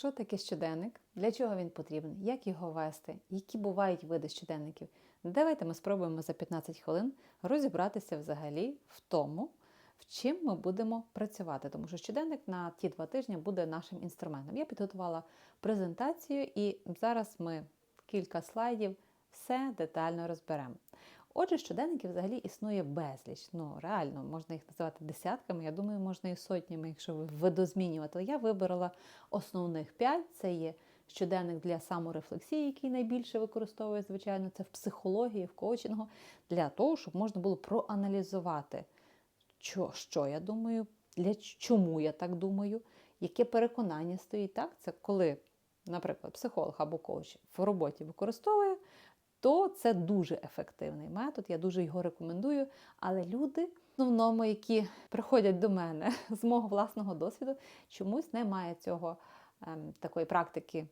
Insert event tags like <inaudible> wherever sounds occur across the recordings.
Що таке щоденник? Для чого він потрібен? Як його вести? Які бувають види щоденників? Давайте ми спробуємо за 15 хвилин розібратися взагалі в тому, в чим ми будемо працювати. Тому що щоденник на ті два тижні буде нашим інструментом. Я підготувала презентацію, і зараз ми кілька слайдів все детально розберемо. Отже, щоденників взагалі існує безліч. Ну, реально, можна їх називати десятками, я думаю, можна і сотнями, якщо ви видозмінювати. Я вибрала основних п'ять. Це є щоденник для саморефлексії, який найбільше використовує, звичайно, це в психології, в коучингу, для того, щоб можна було проаналізувати, що, що я думаю, для чому я так думаю, яке переконання стоїть. Так? Це коли, наприклад, психолог або коуч в роботі використовує то це дуже ефективний метод. Я дуже його рекомендую. Але люди, в основному, які приходять до мене <laughs> з мого власного досвіду, чомусь немає цього ем, такої практики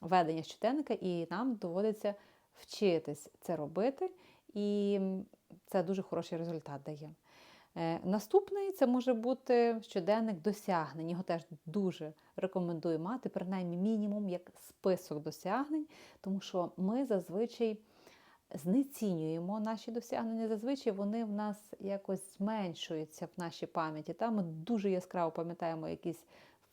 ведення щоденника, і нам доводиться вчитись це робити, і це дуже хороший результат дає. Е, Наступний це може бути щоденник досягнень. Його теж дуже рекомендую мати, принаймні мінімум як список досягнень, тому що ми зазвичай знецінюємо наші досягнення. Зазвичай вони в нас якось зменшуються в нашій пам'яті. Там ми дуже яскраво пам'ятаємо якісь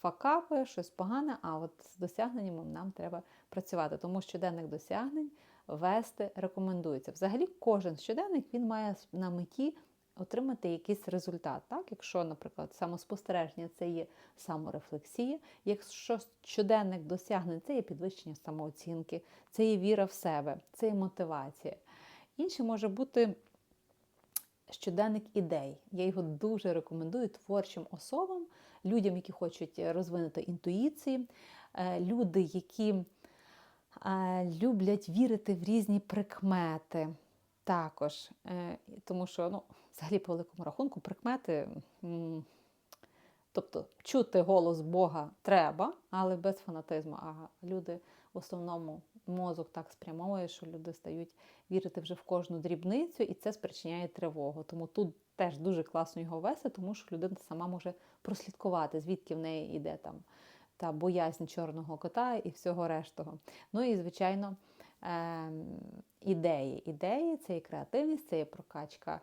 факапи, щось погане, а от з досягненнями нам треба працювати. Тому щоденник досягнень вести рекомендується. Взагалі, кожен щоденник він має на меті отримати якийсь результат. Так? Якщо, наприклад, самоспостереження це є саморефлексія, якщо щоденник досягнень, це є підвищення самооцінки, це є віра в себе, це є мотивація. Інше може бути щоденник ідей. Я його дуже рекомендую творчим особам, людям, які хочуть розвинути інтуїції, люди, які люблять вірити в різні прикмети. Також, тому що, ну, взагалі, по великому рахунку, прикмети, тобто чути голос Бога треба, але без фанатизму. А люди в основному мозок так спрямовує, що люди стають вірити вже в кожну дрібницю, і це спричиняє тривогу. Тому тут теж дуже класно його вести, тому що людина сама може прослідкувати, звідки в неї йде там та боязнь чорного кота і всього рештого. Ну і, звичайно, ідеї. Ідеї це і креативність, це і прокачка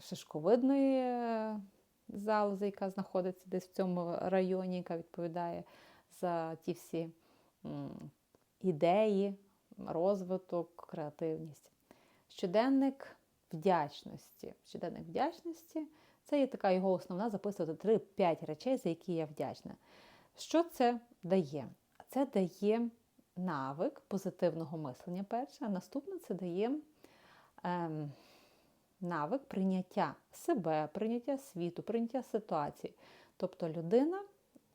шишковидної залози, яка знаходиться десь в цьому районі, яка відповідає за ті всі ідеї, розвиток, креативність. Щоденник вдячності. Щоденник вдячності це є така його основна записувати 3-5 речей, за які я вдячна. Що це дає? Це дає навик позитивного мислення перше, а наступне це дає ем, навик прийняття себе, прийняття світу, прийняття ситуації. Тобто людина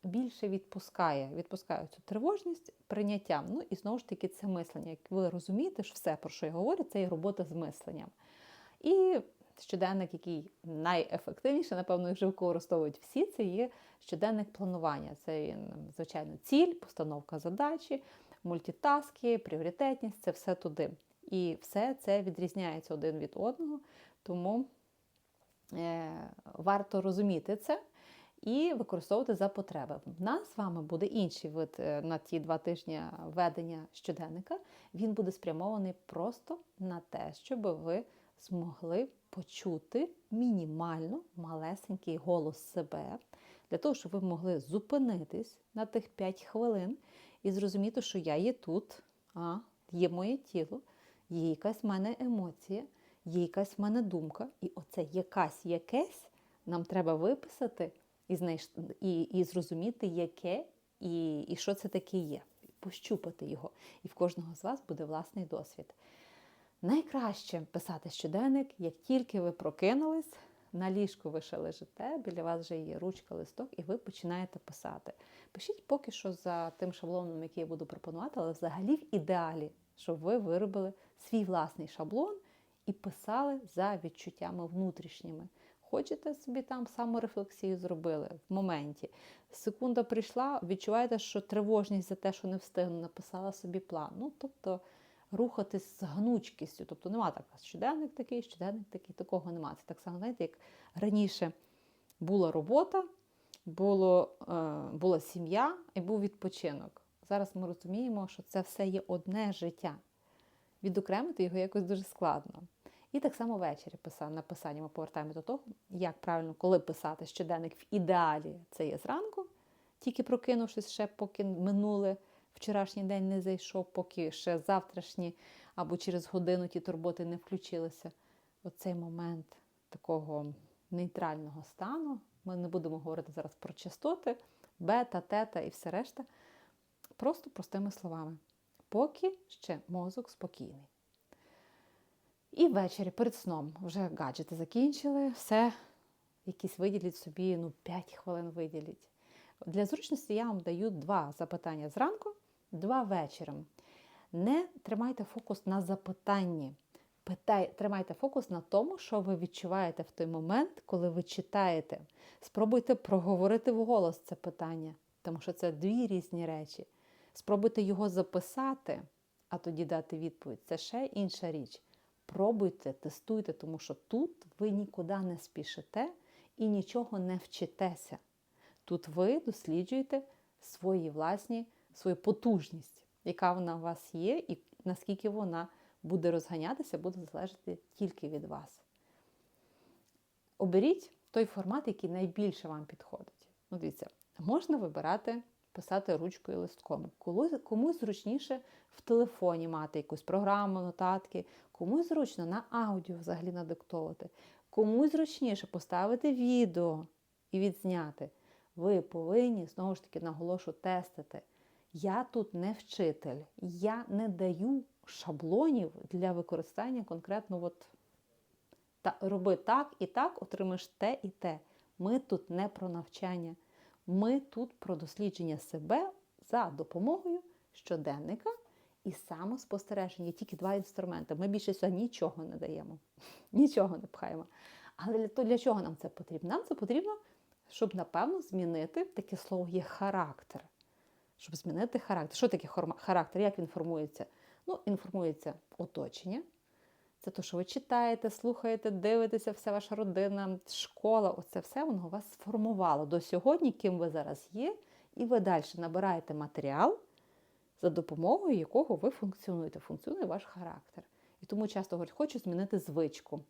більше відпускає, відпускає цю тривожність прийняттям. Ну і знову ж таки, це мислення. Як ви розумієте, що все, про що я говорю, це і робота з мисленням. І щоденник, який найефективніше, напевно, вже використовують всі, це є щоденник планування. Це, звичайно, ціль, постановка задачі, мультитаски, пріоритетність це все туди. І все це відрізняється один від одного, тому е, варто розуміти це і використовувати за потреби. В нас з вами буде інший вид е, на ті два тижні ведення щоденника. Він буде спрямований просто на те, щоб ви змогли почути мінімально малесенький голос себе, для того, щоб ви могли зупинитись на тих 5 хвилин і зрозуміти, що я є тут, а є моє тіло, є якась в мене емоція, є якась в мене думка, і оце якась якесь нам треба виписати і знайш... і, і зрозуміти, яке і, і що це таке є. Пощупати його. І в кожного з вас буде власний досвід. Найкраще писати щоденник, як тільки ви прокинулись, на ліжку ви ще лежите, біля вас вже є ручка, листок, і ви починаєте писати. Пишіть поки що за тим шаблоном, який я буду пропонувати, але взагалі в ідеалі, щоб ви виробили свій власний шаблон і писали за відчуттями внутрішніми. Хочете собі там саморефлексію зробили в моменті. Секунда прийшла, відчуваєте, що тривожність за те, що не встигну, написала собі план. Ну, тобто рухатись з гнучкістю. Тобто нема так, щоденник такий, щоденник такий, такого нема. Це так само, знаєте, як раніше була робота, було, е, була сім'я і був відпочинок. Зараз ми розуміємо, що це все є одне життя. Відокремити його якось дуже складно. І так само ввечері писав, на писання ми повертаємося до того, як правильно, коли писати щоденник в ідеалі це є зранку, тільки прокинувшись ще, поки минуле вчорашній день не зайшов, поки ще завтрашні або через годину ті турботи не включилися. Оцей момент такого нейтрального стану. Ми не будемо говорити зараз про частоти, бета, тета і все решта. Просто простими словами. Поки ще мозок спокійний. І ввечері перед сном вже гаджети закінчили, все, якісь виділіть собі, ну, 5 хвилин виділіть. Для зручності я вам даю два запитання зранку, два вечором. Не тримайте фокус на запитанні. Питай, тримайте фокус на тому, що ви відчуваєте в той момент, коли ви читаєте. Спробуйте проговорити вголос це питання, тому що це дві різні речі. Спробуйте його записати, а тоді дати відповідь. Це ще інша річ. Пробуйте, тестуйте, тому що тут ви нікуди не спішите і нічого не вчитеся. Тут ви досліджуєте свої власні, свою потужність, яка вона у вас є, і наскільки вона буде розганятися, буде залежати тільки від вас. Оберіть той формат, який найбільше вам підходить. Ну, дивіться, можна вибирати, писати ручкою листком. Комусь зручніше в телефоні мати якусь програму, нотатки, комусь зручно на аудіо взагалі надиктовувати, комусь зручніше поставити відео і відзняти. Ви повинні, знову ж таки, наголошу, тестити. Я тут не вчитель, я не даю шаблонів для використання конкретно от, та, роби так і так, отримаєш те і те. Ми тут не про навчання, ми тут про дослідження себе за допомогою щоденника і самоспостереження. Тільки два інструменти. Ми більше сьогодні нічого не даємо, <laughs> нічого не пхаємо. Але то для чого нам це потрібно? Нам це потрібно, щоб, напевно, змінити таке слово є характер. Щоб змінити характер. Що таке характер? Як він формується? Ну, інформується оточення. Це те, що ви читаєте, слухаєте, дивитеся, вся ваша родина, школа, оце все воно вас сформувало до сьогодні, ким ви зараз є, і ви далі набираєте матеріал, за допомогою якого ви функціонуєте. Функціонує ваш характер. І тому часто говорять, хочу змінити звичку.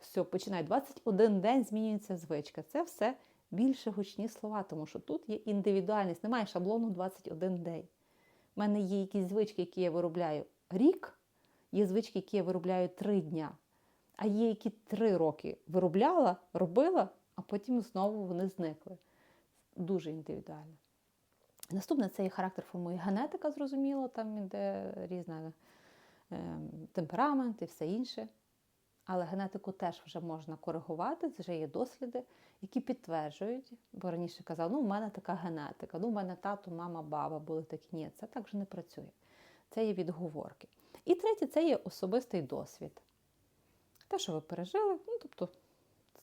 Все, починає 21 день змінюється звичка. Це все більше гучні слова, тому що тут є індивідуальність, немає шаблону 21 день. У мене є якісь звички, які я виробляю рік, є звички, які я виробляю три дня, а є, які три роки виробляла, робила, а потім знову вони зникли. Дуже індивідуально. Наступне це і характер формує генетика, зрозуміло, там іде різна е, темперамент і все інше. Але генетику теж вже можна коригувати, вже є досліди, які підтверджують, бо раніше казав, ну в мене така генетика, ну в мене тато, мама, баба були такі. Ні, це так вже не працює. Це є відговорки. І третє це є особистий досвід. Те, що ви пережили, ну тобто,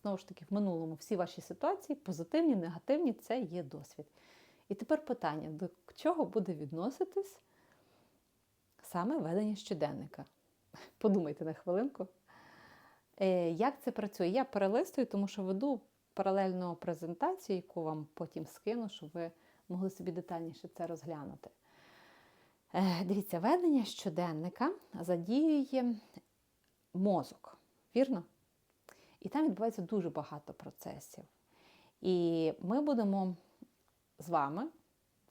знову ж таки, в минулому всі ваші ситуації, позитивні, негативні, це є досвід. І тепер питання: до чого буде відноситись саме ведення щоденника? Подумайте на хвилинку. Е, як це працює? Я перелистую, тому що веду паралельну презентацію, яку вам потім скину, щоб ви могли собі детальніше це розглянути. Е, дивіться, ведення щоденника задіює мозок, вірно? І там відбувається дуже багато процесів. І ми будемо з вами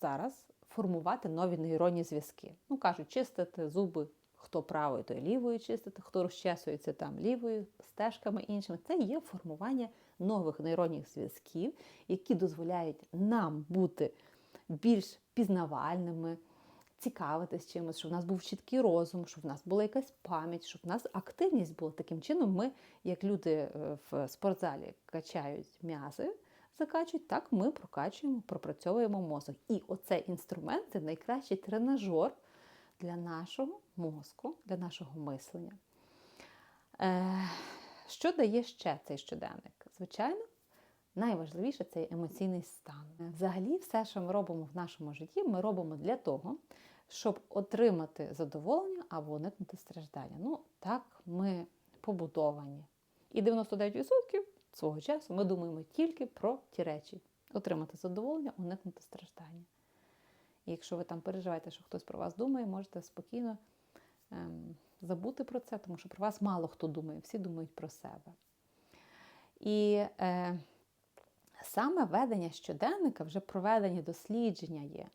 зараз формувати нові нейронні зв'язки. Ну, кажуть, чистити зуби, хто правою, то лівою чистити, хто розчесується там лівою, стежками іншими. Це є формування нових нейронних зв'язків, які дозволяють нам бути більш пізнавальними цікавитись чимось, щоб в нас був чіткий розум, щоб в нас була якась пам'ять, щоб в нас активність була. Таким чином, ми, як люди е, в спортзалі качають м'язи, закачують, так ми прокачуємо, пропрацьовуємо мозок. І оцей інструмент це найкращий тренажер для нашого мозку, для нашого мислення. Е, Що дає ще цей щоденник? Звичайно, найважливіше це емоційний стан. Взагалі, все, що ми робимо в нашому житті, ми робимо для того, щоб отримати задоволення або уникнути страждання. Ну, так ми побудовані. І 99% свого часу ми думаємо тільки про ті речі. отримати задоволення, уникнути страждання. І якщо ви там переживаєте, що хтось про вас думає, можете спокійно ем, забути про це, тому що про вас мало хто думає, всі думають про себе. І е, саме ведення щоденника, вже проведені дослідження є,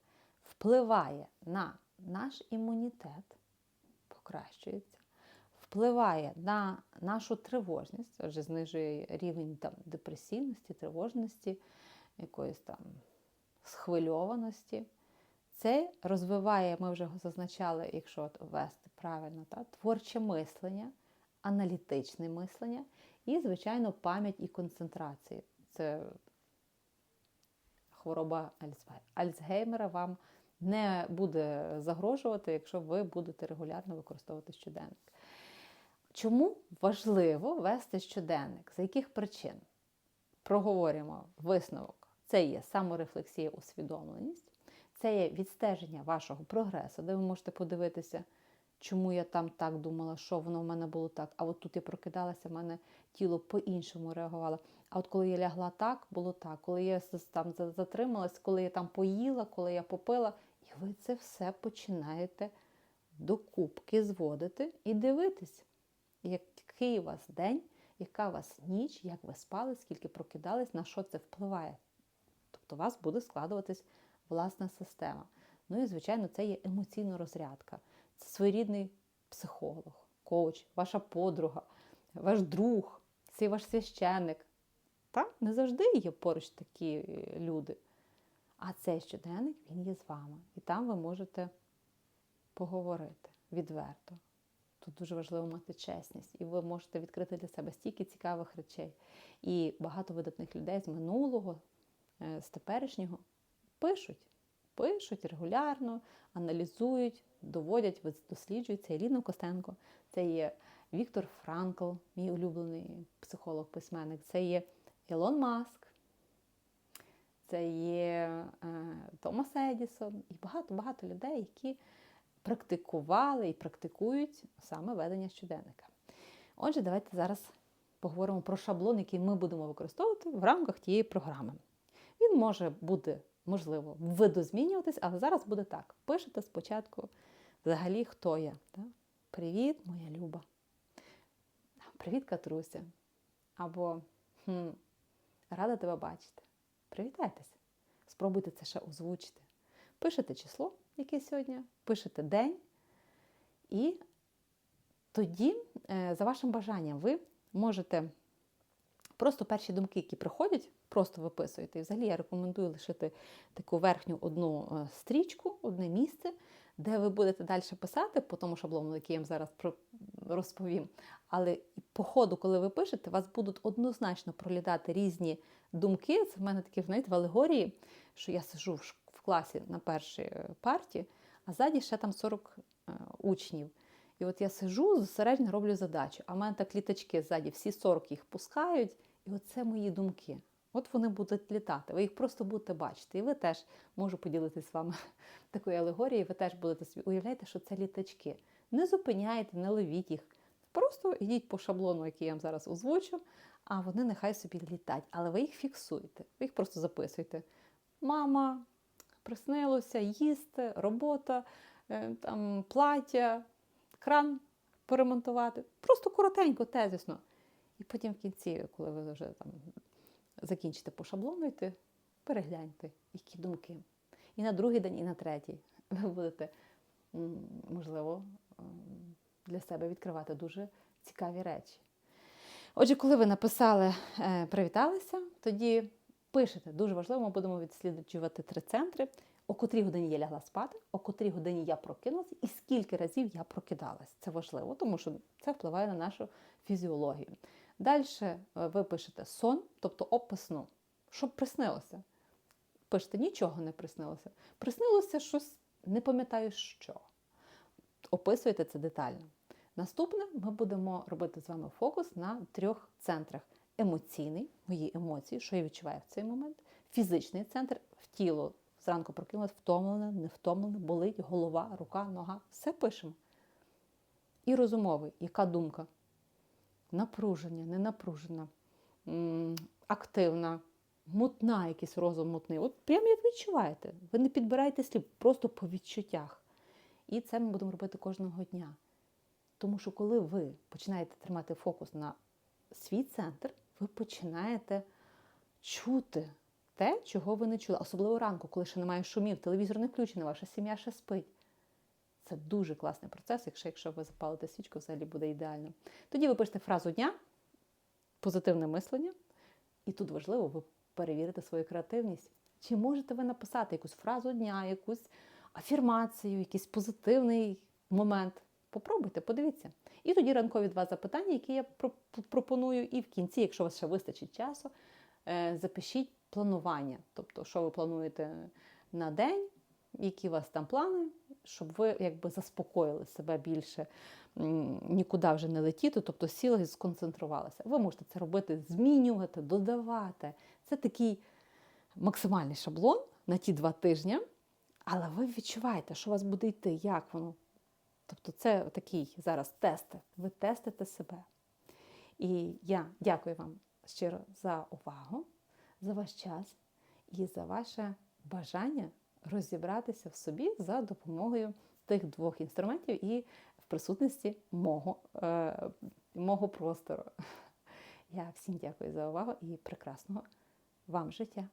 впливає на наш імунітет, покращується, впливає на нашу тривожність, отже, знижує рівень там, депресивності, тривожності, якоїсь там схвильованості. Це розвиває, ми вже зазначали, якщо вести правильно, та, творче мислення, аналітичне мислення і, звичайно, пам'ять і концентрація. Це хвороба Альцгеймера вам не буде загрожувати, якщо ви будете регулярно використовувати щоденник. Чому важливо вести щоденник? За яких причин? Проговоримо висновок. Це є саморефлексія, усвідомленість, це є відстеження вашого прогресу, де ви можете подивитися, чому я там так думала, що воно в мене було так. А от тут я прокидалася, в мене тіло по-іншому реагувало. А от коли я лягла так, було так. Коли я там затрималась, коли я там поїла, коли я попила, і ви це все починаєте докупки зводити і дивитись, який у вас день, яка у вас ніч, як ви спали, скільки прокидались, на що це впливає. Тобто у вас буде складуватись власна система. Ну і, звичайно, це є емоційна розрядка. Це своєрідний психолог, коуч, ваша подруга, ваш друг, цей ваш священник. Та? Не завжди є поруч такі е, люди. А цей щоденник, він є з вами. І там ви можете поговорити відверто. Тут дуже важливо мати чесність, і ви можете відкрити для себе стільки цікавих речей. І багато видатних людей з минулого, е, з теперішнього пишуть. Пишуть регулярно, аналізують, доводять, досліджують. Це Еліна Костенко, це є Віктор Франкл, мій улюблений психолог-письменник, це є Ілон Маск, це є е, Томас Едісон і багато-багато людей, які практикували і практикують саме ведення щоденника. Отже, давайте зараз поговоримо про шаблон, який ми будемо використовувати в рамках тієї програми. Він може бути, можливо, видозмінюватись, але зараз буде так. Пишете спочатку взагалі, хто я. Так? Привіт, моя люба. Привіт, Катруся. Або хм, рада тебе бачити. Привітайтеся. Спробуйте це ще озвучити. Пишете число, яке сьогодні, пишете день. І тоді, е, за вашим бажанням, ви можете просто перші думки, які приходять, просто виписуєте. І взагалі я рекомендую лишити таку верхню одну е, стрічку, одне місце, де ви будете далі писати, по тому шаблону, який я вам зараз розповім. Але по ходу, коли ви пишете, вас будуть однозначно пролітати різні думки. Це в мене такі знаєте, в алегорії, що я сижу в класі на першій е, парті, а ззаді ще там 40 е, учнів. І от я сижу, зосереджено роблю задачу, а в мене так літачки ззаді, всі 40 їх пускають, і оце мої думки. От вони будуть літати, ви їх просто будете бачити. І ви теж можу поділитися з вами <laughs> такою алегорією, ви теж будете собі уявляєте, що це літачки. Не зупиняйте, не ловіть їх. Просто йдіть по шаблону, який я вам зараз озвучу, а вони нехай собі літать. Але ви їх фіксуєте, ви їх просто записуєте. Мама, приснилося, їсти, робота, е, там, плаття, кран поремонтувати. Просто коротенько, тезисно. І потім в кінці, коли ви вже там закінчите по шаблону йти, перегляньте, які думки. І на другий день, і на третій <laughs> ви будете, можливо, для себе відкривати дуже цікаві речі. Отже, коли ви написали, е, привіталися, тоді пишете, дуже важливо, ми будемо відсліджувати три центри, о котрій годині я лягла спати, о котрій годині я прокинулася і скільки разів я прокидалась. Це важливо, тому що це впливає на нашу фізіологію. Далі е, ви пишете сон, тобто опис сну, щоб приснилося. Пишете, нічого не приснилося. Приснилося щось, не пам'ятаю що. Описуєте це детально. Наступне ми будемо робити з вами фокус на трьох центрах: емоційний, мої емоції, що я відчуваю в цей момент, фізичний центр в тіло. Зранку прокинулась, втомлене, не втомлене, болить голова, рука, нога. Все пишемо. І розумовий, яка думка? Напруження, ненапружена, активна, мутна, якийсь розум мутний. От прямо як відчуваєте. Ви не підбираєте слів, просто по відчуттях. І це ми будемо робити кожного дня. Тому що коли ви починаєте тримати фокус на свій центр, ви починаєте чути те, чого ви не чули. Особливо ранку, коли ще немає шумів, телевізор не включений, ваша сім'я ще спить. Це дуже класний процес, якщо, якщо ви запалите свічку, взагалі буде ідеально. Тоді ви пишете фразу дня, позитивне мислення, і тут важливо, ви перевірите свою креативність. Чи можете ви написати якусь фразу дня, якусь афірмацію, якийсь позитивний момент? Попробуйте, подивіться. І тоді ранкові два запитання, які я пропоную, і в кінці, якщо у вас ще вистачить часу, е, запишіть планування. Тобто, що ви плануєте на день, які у вас там плани, щоб ви якби заспокоїли себе більше, нікуди вже не летіти, тобто сіли і сконцентрувалися. Ви можете це робити, змінювати, додавати. Це такий максимальний шаблон на ті два тижні, але ви відчуваєте, що у вас буде йти, як воно. Тобто, це такий зараз тест. Ви тестите себе. І я дякую вам щиро за увагу, за ваш час і за ваше бажання розібратися в собі за допомогою тих двох інструментів і в присутності мого, е, мого простору. <laughs> Я всім дякую за увагу і прекрасного вам життя!